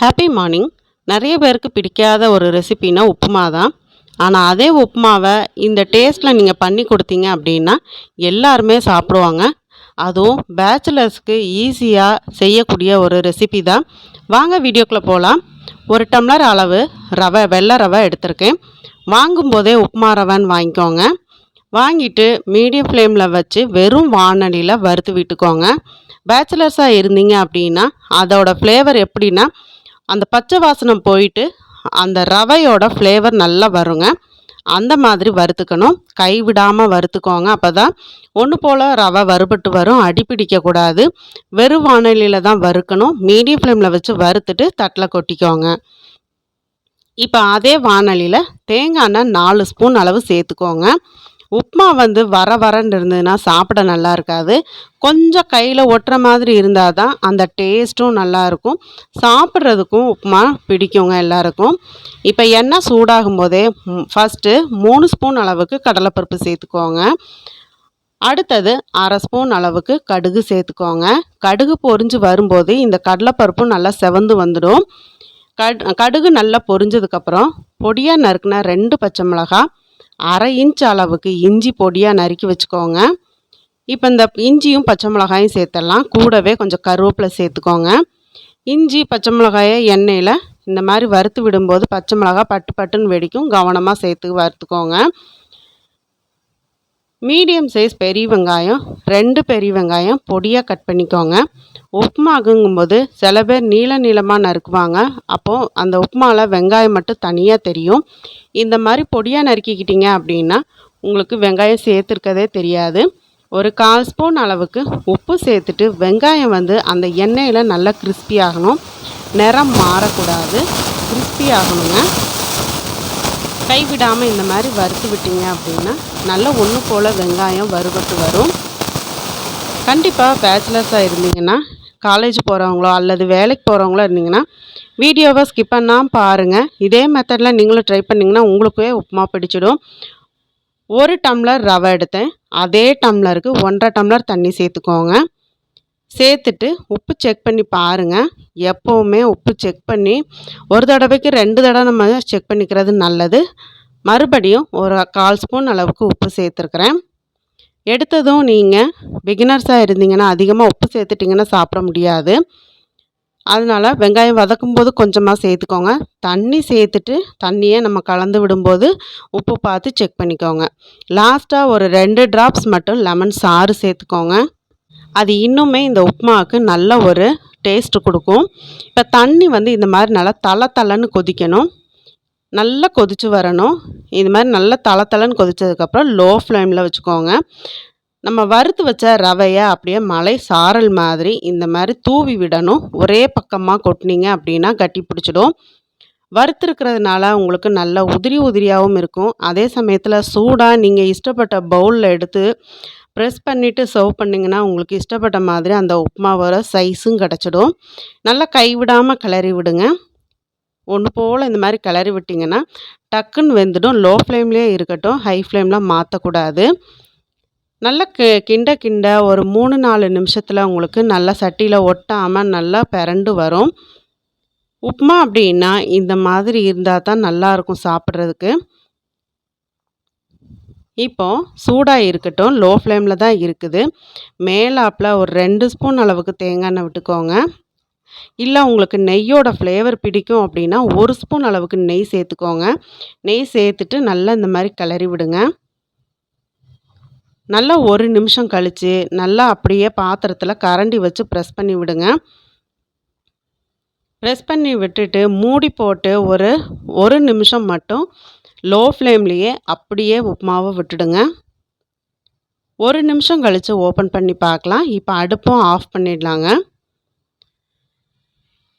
Happy morning நிறைய பேருக்கு பிடிக்காத ஒரு ரெசிபினா உப்புமா தான் ஆனால் அதே உப்புமாவை இந்த டேஸ்ட்டில் நீங்கள் பண்ணி கொடுத்தீங்க அப்படின்னா எல்லாருமே சாப்பிடுவாங்க. அதுவும் பேச்சுலர்ஸ்க்கு ஈஸியாக செய்யக்கூடிய ஒரு ரெசிபி தான் வாங்க வீடியோக்குள்ளே போகலாம் ஒரு டம்ளர் அளவு ரவை வெள்ளை ரவை எடுத்திருக்கேன். வாங்கும்போதே உப்புமா ரவைன்னு வாங்கிக்கோங்க. வாங்கிட்டு மீடியம் ஃப்ளேமில் வச்சு வெறும் வானலியில் வறுத்து விட்டுக்கோங்க. பேச்சுலர்ஸாக இருந்தீங்க அப்படின்னா அதோடய ஃப்ளேவர் எப்படின்னா அந்த பச்சை வாசனம் போயிட்டு அந்த ரவையோட ஃப்ளேவர் நல்லா வருங்க. அந்த மாதிரி வறுத்துக்கணும். கைவிடாமல் வறுத்துக்கோங்க. அப்போ தான் ஒன்று போல் ரவை வறுபட்டு வரும். அடி பிடிக்கக்கூடாது வெறும் வானலியில் தான் வறுக்கணும். மீடியம் ஃப்ளேமில் வச்சு வறுத்துட்டு தட்டில் கொட்டிக்கோங்க. இப்போ அதே வானலியில் தேங்காய் எண்ணெய் நாலு ஸ்பூன் அளவு சேர்த்துக்கோங்க. உப்புமா வந்து வர வரன்னு இருந்ததுன்னா சாப்பிட நல்லா இருக்காது. கொஞ்சம் கையில் ஒட்டுற மாதிரி இருந்தால் தான் அந்த டேஸ்ட்டும் நல்லாயிருக்கும் சாப்பிட்றதுக்கும் உப்புமா பிடிக்குங்க எல்லாருக்கும். இப்போ எண்ணெய் சூடாகும் போதே ஃபஸ்ட்டு மூணு ஸ்பூன் அளவுக்கு கடலைப்பருப்பு சேர்த்துக்கோங்க. அடுத்தது அரை ஸ்பூன் அளவுக்கு கடுகு சேர்த்துக்கோங்க. கடுகு பொரிஞ்சு வரும்போது இந்த கடலைப்பருப்பும் நல்லா செவந்து வந்துடும். கட் கடுகு நல்லா பொரிஞ்சதுக்கப்புறம் பொடியாக நறுக்குன ரெண்டு பச்சை மிளகாய் அரை இன்ச் அளவுக்கு இஞ்சி பொடியாக நறுக்கி வச்சுக்கோங்க. இப்போ இந்த இஞ்சியும் பச்சை மிளகாயும் சேர்த்துடலாம். கூடவே கொஞ்சம் கருவேப்பிலை சேர்த்துக்கோங்க. இஞ்சி பச்சை மிளகாயை எண்ணெயில் இந்த மாதிரி வறுத்து விடும்போது பச்சை மிளகாய் பட்டு பட்டுன்னு வெடிக்கும். கவனமாக சேர்த்து வறுத்துக்கோங்க. மீடியம் சைஸ் பெரிய வெங்காயம் ரெண்டு பெரிய வெங்காயம் பொடியாக கட் பண்ணிக்கோங்க. உப்புமாகுங்கும்போது சில பேர் நீள நீளமாக நறுக்குவாங்க. அப்போது அந்த உப்புமாவில் வெங்காயம் மட்டும் தனியாக தெரியும். இந்த மாதிரி பொடியாக நறுக்கிக்கிட்டீங்க அப்படின்னா உங்களுக்கு வெங்காயம் சேர்த்துருக்கதே தெரியாது. ஒரு கால் ஸ்பூன் அளவுக்கு உப்பு சேர்த்துட்டு வெங்காயம் வந்து அந்த எண்ணெயில் நல்லா கிறிஸ்பி ஆகணும். நிறம் மாறக்கூடாது. கிறிஸ்பி ஆகணுங்க. கைவிடாமல் இந்த மாதிரி வறுத்து விட்டீங்க அப்படின்னா நல்லா ஒன்று போல் வெங்காயம் வறுபட்டு வரும். கண்டிப்பாக பேச்சுலர்ஸாக இருந்தீங்கன்னா காலேஜ் போகிறவங்களோ அல்லது வேலைக்கு போகிறவங்களோ இருந்தீங்கன்னா வீடியோவை ஸ்கிப் பண்ணாமல் பாருங்கள் இதே மெத்தடில் நீங்களும் ட்ரை பண்ணிங்கன்னா உங்களுக்கே உப்புமா பிடிச்சிடும். ஒரு டம்ளர் ரவை எடுத்தேன். அதே டம்ளருக்கு ஒன்றரை டம்ளர் தண்ணி சேர்த்துக்கோங்க. சேர்த்துட்டு உப்பு செக் பண்ணி பாருங்கள் எப்போவுமே உப்பு செக் பண்ணி ஒரு தடவைக்கு ரெண்டு தடவை நம்ம செக் பண்ணிக்கிறது நல்லது. மறுபடியும் ஒரு கால் ஸ்பூன் அளவுக்கு உப்பு சேர்த்துருக்குறேன். எடுத்ததும் நீங்கள் பிகினர்ஸாக இருந்தீங்கன்னா அதிகமாக உப்பு சேர்த்துட்டிங்கன்னா சாப்பிட முடியாது. அதனால் வெங்காயம் வதக்கும் போது கொஞ்சமாக சேர்த்துக்கோங்க. தண்ணி சேர்த்துட்டு தண்ணியை நம்ம கலந்து விடும்போது உப்பு பார்த்து செக் பண்ணிக்கோங்க. லாஸ்ட்டாக ஒரு ரெண்டு ட்ராப்ஸ் மட்டும் லெமன் சாறு சேர்த்துக்கோங்க. அது இன்னுமே இந்த உப்புமாவுக்கு நல்ல ஒரு டேஸ்ட்டு கொடுக்கும். இப்போ தண்ணி வந்து இந்த மாதிரி நல்லா தலை தலைன்னு கொதிக்கணும். நல்லா கொதித்து வரணும். இது மாதிரி நல்லா தலை தலைன்னு கொதித்ததுக்கப்புறம் லோ ஃப்ளேமில் வச்சுக்கோங்க. நம்ம வறுத்து வச்ச ரவையை அப்படியே மலை சாரல் மாதிரி இந்த மாதிரி தூவி விடணும். ஒரே பக்கமாக கொட்டினீங்க அப்படின்னா கட்டி பிடிச்சிடும். வறுத்துருக்கிறதுனால உங்களுக்கு நல்ல உதிரி உதிரியாகவும் இருக்கும். அதே சமயத்தில் சூடாக நீங்கள் இஷ்டப்பட்ட பவுலில் எடுத்து ப்ரெஸ் பண்ணிவிட்டு சர்வ் பண்ணிங்கன்னா உங்களுக்கு இஷ்டப்பட்ட மாதிரி அந்த உப்புமாவோட சைஸும் கிடச்சிடும். நல்லா கைவிடாமல் கிளறி விடுங்க. ஒன்று போல் இந்த மாதிரி கிளறி விட்டிங்கன்னா டக்குன்னு வெந்துடும். லோ ஃப்ளேம்லேயே இருக்கட்டும். ஹை ஃப்ளேமில் மாற்றக்கூடாது நல்லா கி கிண்ட கிண்ட ஒரு மூணு நாலு நிமிஷத்தில் உங்களுக்கு நல்லா சட்டியில் ஒட்டாமல் நல்லா பிறண்டு வரும். உப்புமா அப்படின்னா இந்த மாதிரி இருந்தால் தான் நல்லாயிருக்கும் சாப்பிட்றதுக்கு. இப்போது சூடாக இருக்கட்டும் லோ ஃப்ளேமில் தான் இருக்குது. மேலாப்பில் ஒரு ரெண்டு ஸ்பூன் அளவுக்கு தேங்காய் எண்ணெய் விட்டுக்கோங்க. இல்லை உங்களுக்கு நெய்யோட ஃப்ளேவர் பிடிக்கும் அப்படின்னா ஒரு ஸ்பூன் அளவுக்கு நெய் சேர்த்துக்கோங்க. நெய் சேர்த்துட்டு நல்லா இந்த மாதிரி கிளறி விடுங்க. நல்லா ஒரு நிமிஷம் கழித்து நல்லா அப்படியே பாத்திரத்தில் கரண்டி வச்சு ப்ரெஸ் பண்ணி விடுங்க. ப்ரெஸ் பண்ணி விட்டுட்டு மூடி போட்டு ஒரு ஒரு நிமிஷம் மட்டும் லோ ஃப்ளேம்லேயே அப்படியே உப்புமாவை விட்டுடுங்க. ஒரு நிமிஷம் கழித்து ஓப்பன் பண்ணி பார்க்கலாம். இப்போ அடுப்பும் ஆஃப் பண்ணிடலாங்க.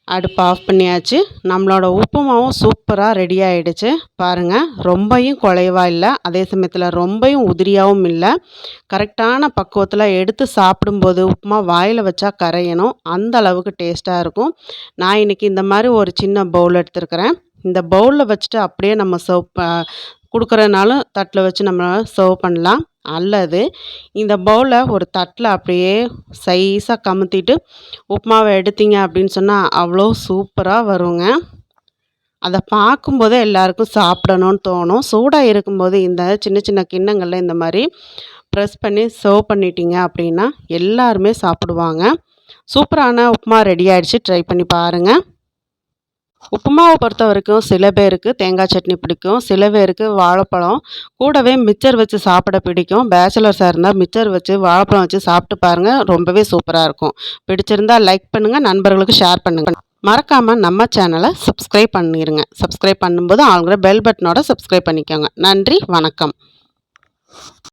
அடுப்பு ஆஃப் பண்ணியாச்சு. நம்மளோட உப்புமாவும் சூப்பராக ரெடி ஆகிடுச்சு பாருங்கள் ரொம்பையும் குறைவாக இல்லை. அதே சமயத்தில் ரொம்பையும் உதிரியாகவும் இல்லை. கரெக்டான பக்குவத்தில் எடுத்து சாப்பிடும்போது உப்புமா வாயில் வச்சா கரையணும். அந்த அளவுக்கு டேஸ்ட்டாக இருக்கும். நான் இன்றைக்கி இந்த மாதிரி ஒரு சின்ன பவுல் எடுத்துருக்கிறேன். இந்த பவுலில் வச்சுட்டு அப்படியே நம்ம சர்வ் ப கொடுக்குறனாலும் தட்டில் வச்சு நம்ம சர்வ் பண்ணலாம். அல்லது இந்த பவுலை ஒரு தட்டில் அப்படியே சைஸாக கமுத்திட்டு உப்புமாவை எடுத்தீங்க அப்படின்னு சொன்னால் அவ்வளோ சூப்பராக வருங்க. அதை பார்க்கும்போதே எல்லாருக்கும் சாப்பிடணும்னு தோணும். சூடாக இருக்கும்போது இந்த சின்ன சின்ன கிண்ணங்களில் இந்த மாதிரி ப்ரெஸ் பண்ணி சர்வ் பண்ணிட்டீங்க அப்படின்னா எல்லாருமே சாப்பிடுவாங்க. சூப்பரான உப்புமா ரெடி ஆகிடுச்சி ட்ரை பண்ணி பாருங்கள் உப்புமாவை பொறுத்த வரைக்கும் சில பேருக்கு தேங்காய் சட்னி பிடிக்கும் சில பேருக்கு வாழைப்பழம். கூடவே மிச்சர் வச்சு சாப்பிட பிடிக்கும். பேச்சுலர்ஸாக இருந்தால் மிச்சர் வச்சு வாழைப்பழம் வச்சு சாப்பிட்டு பாருங்கள் ரொம்பவே சூப்பராக இருக்கும். பிடிச்சிருந்தா லைக் பண்ணுங்கள் நண்பர்களுக்கு ஷேர் பண்ணுங்கள் மறக்காமல் நம்ம சேனலை சப்ஸ்கிரைப் பண்ணிடுங்க சப்ஸ்கிரைப் பண்ணும்போது அவங்கள பெல் பட்டனோட சப்ஸ்கிரைப் பண்ணிக்கோங்க. நன்றி வணக்கம்.